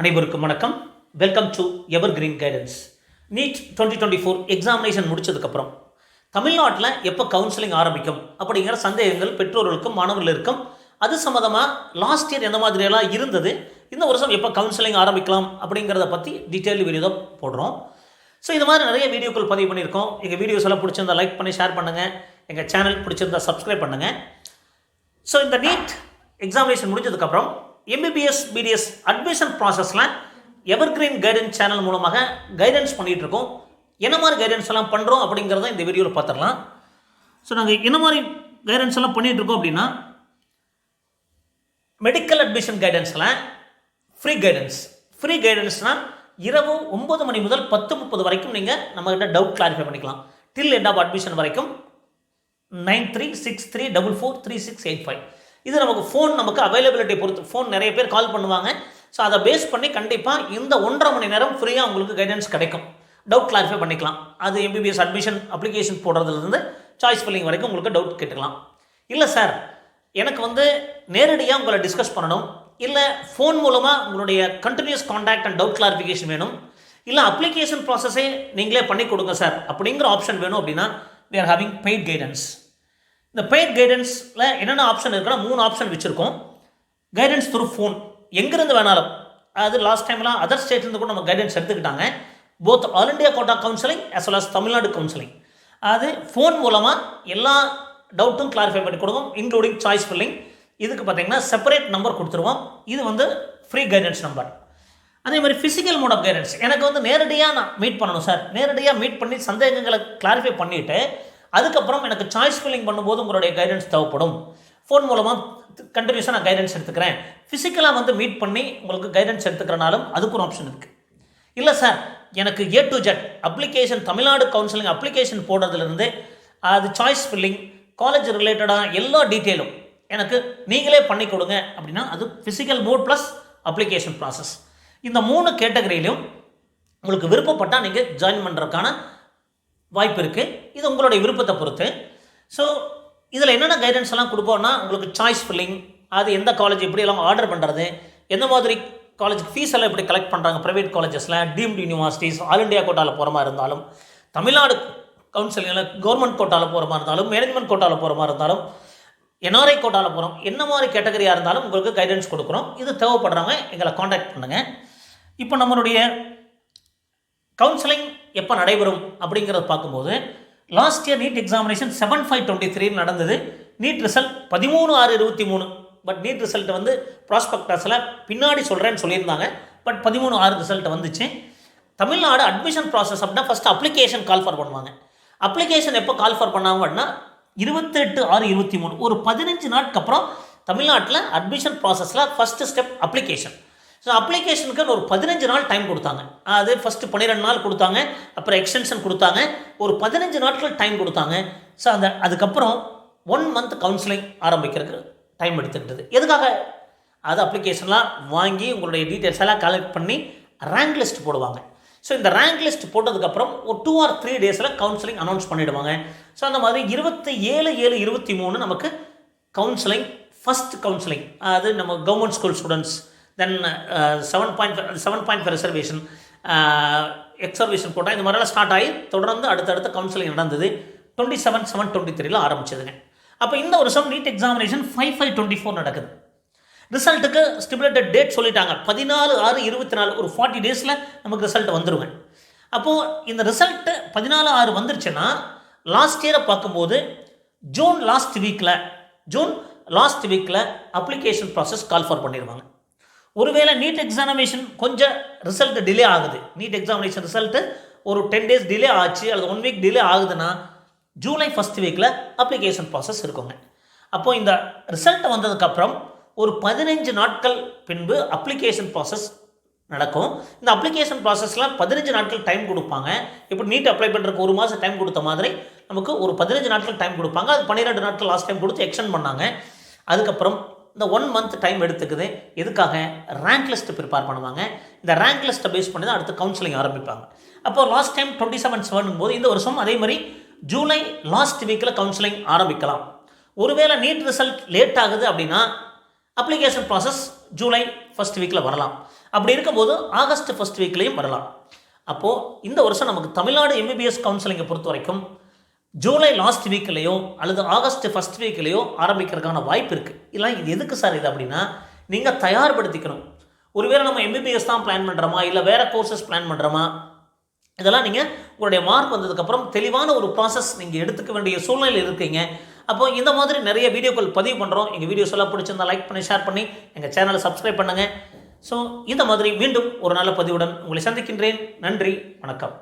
அனைவருக்கும் வணக்கம். Welcome to ever green guidance NEET twenty twenty four examination முடிச்சதுக்கப்புறம் தமிழ்நாட்டில் எப்போ கவுன்சிலிங் ஆரம்பிக்கும் அப்படிங்கிற சந்தேகங்கள் பெற்றோர்களுக்கும் மாணவர்களுக்கும் அது சம்மந்தமாக லாஸ்ட் இயர் எந்த மாதிரியெல்லாம் இருந்தது இந்த வருஷம் எப்போ கவுன்சிலிங் ஆரம்பிக்கலாம் அப்படிங்கிறத பற்றி டீட்டெயில் வீடியோ தான் போடுறோம். ஸோ இது மாதிரி நிறைய வீடியோக்கள் பதிவு பண்ணியிருக்கோம். எங்கள் வீடியோஸ் எல்லாம் பிடிச்சிருந்தா லைக் பண்ணி ஷேர் பண்ணுங்கள் எங்கள் சேனல் பிடிச்சிருந்தா சப்ஸ்கிரைப் பண்ணுங்கள் ஸோ இந்த நீட் எக்ஸாமினேஷன் முடிஞ்சதுக்கப்புறம் எம்பிபிஎஸ் பிடிஎஸ் அட்மிஷன் ப்ராசஸில் எவர்கிரீன் கைடன்ஸ் சேனல் மூலமாக கைடன்ஸ் பண்ணிகிட்டு இருக்கோம் என்ன மாதிரி கைடன்ஸ் எல்லாம் பண்ணுறோம் அப்படிங்கிறத இந்த வீடியோவில் பார்த்துடலாம் ஸோ நாங்கள் என்ன மாதிரி கைடன்ஸ் எல்லாம் பண்ணிகிட்ருக்கோம் அப்படின்னா மெடிக்கல் அட்மிஷன் கைடன்ஸில் ஃப்ரீ கைடன்ஸ் ஃப்ரீ கைடன்ஸ்னால் இரவு ஒம்பது மணி முதல் பத்து முப்பது வரைக்கும் நீங்கள் நம்மக்கிட்ட டவுட் கிளாரிஃபை பண்ணிக்கலாம். டில் எண்ட் ஆஃப் அட்மிஷன் வரைக்கும் nine three six three double four three six eight five இது நமக்கு ஃபோன் நமக்கு அவைலபிலிட்டி பொறுத்து ஃபோன் நிறைய பேர் கால் பண்ணுவாங்க. ஸோ அதை பேஸ் பண்ணி கண்டிப்பாக இந்த ஒன்றரை மணி நேரம் ஃப்ரீயாக உங்களுக்கு கைடன்ஸ் கிடைக்கும். டவுட் கிளாரிஃபை பண்ணிக்கலாம். அது எம்பிபிஎஸ் அட்மிஷன் அப்ளிகேஷன் போடுறதுலேருந்து சாய்ஸ் ஃபில்லிங் வரைக்கும் உங்களுக்கு டவுட் கேட்டுக்கலாம். இல்லை சார் எனக்கு வந்து நேரடியாக உங்களை டிஸ்கஸ் பண்ணணும். இல்லை ஃபோன் மூலமாக உங்களுடைய continuous contact and doubt clarification வேணும். இல்லை அப்ளிகேஷன் ப்ராசஸே நீங்களே பண்ணி கொடுங்க சார் அப்படிங்கிற ஆப்ஷன் வேணும் அப்படின்னா we are having paid guidance இந்த பெய்ட் கைடன்ஸில் என்னென்ன ஆப்ஷன் இருக்குன்னா மூணு ஆப்ஷன் வச்சுருக்கோம். கைடன்ஸ் த்ரூ ஃபோன் எங்கேருந்து வேணாலும். அது லாஸ்ட் டைம்லாம் அதர் ஸ்டேட்லேருந்து கூட நம்ம கைடன்ஸ் எடுத்துக்கிட்டாங்க. Both all India quota counselling as well as Tamil Nadu counselling அது ஃபோன் மூலமாக எல்லா டவுட்டும் கிளாரிஃபை பண்ணி கொடுக்கும் இன்க்ளூடிங் சாய்ஸ் ஃபில்லிங் இதுக்கு பார்த்தீங்கன்னா செப்பரேட் நம்பர் கொடுத்துருவோம். இது வந்து ஃப்ரீ கைடன்ஸ் நம்பர் அதே மாதிரி ஃபிசிக்கல் மோட் ஆஃப் கைடன்ஸ் எனக்கு வந்து நேரடியாக நான் மீட் பண்ணணும் சார் நேரடியாக மீட் பண்ணி சந்தேகங்களை கிளாரிஃபை பண்ணிவிட்டு அதுக்கப்புறம் எனக்கு சாய்ஸ் ஃபில்லிங் பண்ணும்போது உங்களுடைய கைடன்ஸ் தேவைப்படும். ஃபோன் மூலமாக கண்டினியூஸாக நான் கைடன்ஸ் எடுத்துக்கிறேன். ஃபிசிக்கலாக வந்து மீட் பண்ணி உங்களுக்கு கைடன்ஸ் எடுத்துக்கிறனாலும் அதுக்கு ஒரு ஆப்ஷன் இருக்குது இல்லை சார் எனக்கு A to Z application Tamil Nadu counselling application போடுறதுலேருந்து அது சாய்ஸ் ஃபில்லிங் காலேஜ் ரிலேட்டடாக எல்லா டீட்டெயிலும் எனக்கு நீங்களே பண்ணி கொடுங்க அப்படின்னா அது physical mode plus application process இந்த மூணு கேட்டகரியிலையும் உங்களுக்கு விருப்பப்பட்டால் நீங்கள் ஜாயின் பண்ணுறதுக்கான வாய்ப்பு இருக்குது இது உங்களுடைய விருப்பத்தை பொறுத்து. ஸோ இதில் என்னென்ன கைடன்ஸ் எல்லாம் கொடுப்போம்னா உங்களுக்கு சாய்ஸ் ஃபில்லிங் அது எந்த காலேஜ் எப்படியெல்லாம் ஆர்டர் பண்ணுறது எந்த மாதிரி காலேஜ் ஃபீஸ் எல்லாம் எப்படி கலெக்ட் பண்ணுறாங்க ப்ரைவேட் காலேஜஸில் டீம்டு யூனிவர்சிட்டிஸ் ஆல் இண்டியா கோட்டாவில் போகிற மாதிரி இருந்தாலும் தமிழ்நாடு கவுன்சிலிங்கில் கவர்மெண்ட் கோட்டாவில் போகிற மாதிரி இருந்தாலும் மேனேஜ்மெண்ட் கோட்டாவில் போகிற மாதிரி இருந்தாலும் என்ஆர்ஐ கோட்டாவில் போகிறோம் என்ன மாதிரி கேட்டகரியாக இருந்தாலும் உங்களுக்கு கைடன்ஸ் கொடுக்குறோம். இது தேவைப்படுறவங்க எங்களை காண்டாக்ட் பண்ணுங்கள் இப்போ நம்மளுடைய கவுன்சிலிங் எப்போ நடைபெறும் அப்படிங்கிறத பார்க்கும்போது last year NEET examination seven five twenty three நடந்தது. நீட் ரிசல்ட் பதிமூணு ஆறு இருபத்தி மூணு. பட் நீட் ரிசல்ட் வந்து ப்ராஸ்பெக்டஸில் பின்னாடி சொல்கிறேன்னு சொல்லியிருந்தாங்க. பட் பதிமூணு ஆறு ரிசல்ட் வந்துச்சு. தமிழ்நாடு அட்மிஷன் ப்ராசஸ் அப்படின்னா ஃபஸ்ட்டு அப்ளிகேஷன் கால் ஃபார் பண்ணுவாங்க. அப்ளிகேஷன் எப்போ கால் ஃபார் பண்ணாங்க அப்படின்னா இருபத்தெட்டு ஆறு இருபத்தி மூணு. ஒரு பதினஞ்சு நாட்கப்புறம் தமிழ்நாட்டில் அட்மிஷன் ப்ராசஸில் ஃபஸ்ட்டு ஸ்டெப் அப்ளிகேஷன் ஸோ அப்ளிகேஷனுக்கு ஒரு பதினஞ்சு நாள் டைம் கொடுத்தாங்க. அது ஃபஸ்ட்டு பன்னிரெண்டு நாள் கொடுத்தாங்க அப்புறம் எக்ஸ்டென்ஷன் கொடுத்தாங்க. ஒரு பதினஞ்சு நாட்கள் டைம் கொடுத்தாங்க. ஸோ அந்த அதுக்கப்புறம் ஒன் மந்த் கவுன்சிலிங் ஆரம்பிக்கிறதுக்கு டைம் எடுத்துக்கிட்டது. எதுக்காக? அது அப்ளிகேஷன்லாம் வாங்கி உங்களுடைய டீட்டெயில்ஸ் எல்லாம் கலெக்ட் பண்ணி ரேங்க் லிஸ்ட் போடுவாங்க. ஸோ இந்த ரேங்க் லிஸ்ட் போட்டதுக்கப்புறம் ஒரு டூ ஆர் த்ரீ டேஸில் கவுன்சிலிங் அனௌன்ஸ் பண்ணிவிடுவாங்க ஸோ அந்த மாதிரி இருபத்தி ஏழு ஏழு இருபத்தி மூணு நமக்கு கவுன்சிலிங் ஃபஸ்ட் கவுன்சிலிங் அது நம்ம government school students then seven point seven point five reservation எக்ஸர்வேஷன் quota இந்த மாதிரிலாம் ஸ்டார்ட் ஆகி தொடர்ந்து அடுத்தடுத்த கவுன்சிலிங் நடந்தது. டுவெண்ட்டி செவன் செவன் டுவெண்ட்டி த்ரீல ஆரம்பிச்சதுங்க. அப்போ இந்த வருஷம் NEET examination five five twenty four நடக்குது ரிசல்ட்டுக்கு ஸ்டிபுலேட்டட் டேட் சொல்லிட்டாங்க. பதினாலு ஆறு இருபத்தி நாலு ஒரு ஃபார்ட்டி டேஸில் நமக்கு ரிசல்ட் வந்துடுவேன் அப்போது இந்த ரிசல்ட்டு பதினாலு ஆறு வந்துருச்சுன்னா லாஸ்ட் இயரை பார்க்கும்போது ஜூன் லாஸ்ட் வீக்கில் ஜூன் லாஸ்ட் வீக்கில் அப்ளிகேஷன் ப்ராசஸ் கால் ஃபார் பண்ணிடுவாங்க. ஒருவேளை நீட் எக்ஸாமினேஷன் கொஞ்சம் ரிசல்ட் டிலே ஆகுது. நீட் எக்ஸாமினேஷன் ரிசல்ட்டு ஒரு டென் டேஸ் டிலே ஆச்சு அல்லது ஒன் வீக் டிலே ஆகுதுன்னா ஜூலை ஃபஸ்ட் வீக்கில் அப்ளிகேஷன் ப்ராசஸ் இருக்குங்க. அப்போது இந்த ரிசல்ட் வந்ததுக்கப்புறம் ஒரு பதினஞ்சு நாட்கள் பின்பு அப்ளிகேஷன் ப்ராசஸ் நடக்கும். இந்த அப்ளிகேஷன் ப்ராசஸில் பதினஞ்சு நாட்கள் டைம் கொடுப்பாங்க. இப்போ நீட் அப்ளை பண்ணுறதுக்கு ஒரு மாதம் டைம் கொடுத்த மாதிரி நமக்கு ஒரு பதினஞ்சு நாட்கள் டைம் கொடுப்பாங்க. அது பன்னிரெண்டு நாட்கள் லாஸ்ட் டைம் கொடுத்து எக்ஸ்டெண்ட் பண்ணாங்க. அதுக்கப்புறம் இந்த ஒன் மந்த் டைம் எடுத்துக்குது. எதுக்காக? ரேங்க் லிஸ்ட் ப்ரிப்பேர் பண்ணுவாங்க. இந்த ரேங்க் லிஸ்ட்டை பேஸ் பண்ணி தான் அடுத்து கவுன்சிலிங் ஆரம்பிப்பாங்க. அப்போ last time twenty seven seven போது இந்த வருஷம் அதே மாதிரி ஜூலை லாஸ்ட் வீக்கில் கவுன்சிலிங் ஆரம்பிக்கலாம். ஒருவேளை நீட் ரிசல்ட் லேட் ஆகுது அப்படின்னா அப்ளிகேஷன் ப்ராசஸ் ஜூலை ஃபஸ்ட் வீக்கில் வரலாம். அப்படி இருக்கும்போது ஆகஸ்ட் ஃபர்ஸ்ட் வீக்லேயும் வரலாம். அப்போது இந்த வருஷம் நமக்கு தமிழ்நாடு எம்பிபிஎஸ் கவுன்சிலிங்கை பொறுத்த வரைக்கும் ஜூலை லாஸ்ட் வீக்லேயோ அல்லது ஆகஸ்ட் ஃபர்ஸ்ட் வீக்லேயோ ஆரம்பிக்கிறதுக்கான வாய்ப்பு இருக்குது இல்லை இது எதுக்கு சார் இது அப்படின்னா நீங்கள் தயார்படுத்திக்கணும். ஒருவேளை நம்ம எம்பிபிஎஸ் தான் பிளான் பண்ணுறோமா இல்லை வேறு கோர்சஸ் பிளான் பண்ணுறோமா இதெல்லாம் நீங்கள் உங்களுடைய மார்க் வந்ததுக்கப்புறம் தெளிவான ஒரு ப்ராசஸ் நீங்கள் எடுத்துக்க வேண்டிய சூழ்நிலையில் இருக்கீங்க. அப்போ இந்த மாதிரி நிறைய வீடியோக்கள் பதிவு பண்ணுறோம் எங்கள் வீடியோஸ் எல்லாம் பிடிச்சிருந்தா லைக் பண்ணி ஷேர் பண்ணி எங்கள் சேனலை சப்ஸ்கிரைப் பண்ணுங்கள் ஸோ இந்த மாதிரி மீண்டும் ஒரு நல்ல பதிவுடன் உங்களை சந்திக்கின்றேன். நன்றி வணக்கம்.